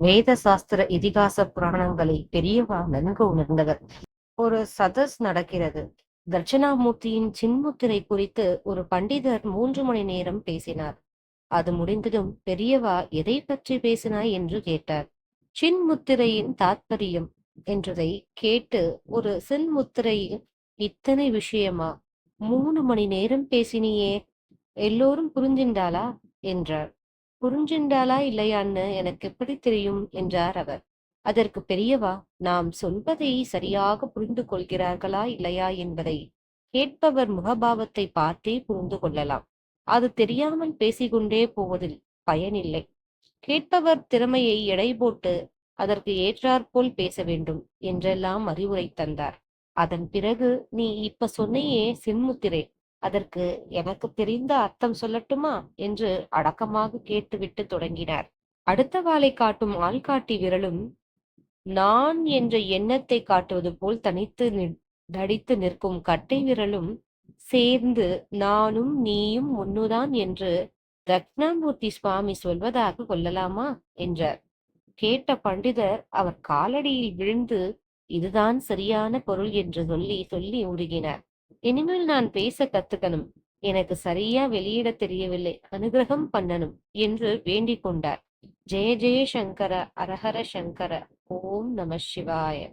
வேத சாஸ்திர இதிகாச புராணங்களை பெரியவா நன்கு உணர்ந்தவர். ஒரு சதஸ் நடக்கிறது. தட்சிணாமூர்த்தியின் சின்முத்திரை குறித்து ஒரு பண்டிதர் மூன்று மணி நேரம் பேசினார். அது முடிந்ததும் பெரியவா எதை பற்றி பேசினாய் என்று கேட்டார். சின்முத்திரையின் தாத்பரியம் என்றதை கேட்டு ஒரு சின்முத்திரையில் இத்தனை விஷயமா? மூணு மணி நேரம் பேசினியே. எல்லோரும் புரிஞ்சின்றாளா? என்றார். புரிஞ்சின்றாளா இல்லையான்னு எனக்கு எப்படி தெரியும்? என்றார் அவர். அதற்கு பெரியவா நாம் சொல்வதை சரியாக புரிந்து கொள்கிறார்களா இல்லையா என்பதை கேட்பவர் முகபாவத்தை பார்த்தே புரிந்து கொள்ளலாம். அது தெரியாமல் பேசிக்கொண்டே போவதில் பயனில்லை. கேட்பவர் திறமையை எடை போட்டு அதற்கு ஏற்றாற்போல் பேச வேண்டும் என்றெல்லாம் அறிவுரை தந்தார். அதன் பிறகு நீ இப்ப சொன்னையே சின்முத்திரை அதற்கு எனக்கு தெரிந்த அர்த்தம் சொல்லட்டுமா என்று அடக்கமாக கேட்டுவிட்டு தொடங்கினார். அடுத்த வாளை காட்டும் ஆள்காட்டி விரலும் நான் என்ற எண்ணத்தை காட்டுவது போல் தனித்து தடித்து நிற்கும் கட்டை விரலும் சேர்ந்து நானும் நீயும் ஒன்னுதான் என்று தக்ஷணாமூர்த்தி சுவாமி சொல்வதாக கொள்ளலாமா என்றார். கேட்ட பண்டிதர் அவர் காலடியில் விழுந்து இதுதான் சரியான பொருள் என்று சொல்லி சொல்லி உருகினார். இனிமேல் நான் பேச கத்துக்கணும். எனக்கு சரியா வெளியிட தெரியவில்லை. அனுகிரகம் பண்ணணும் என்று வேண்டிக் கொண்டார். ஜெய ஜெய சங்கர அரஹர சங்கர ஓம் நம சிவாய.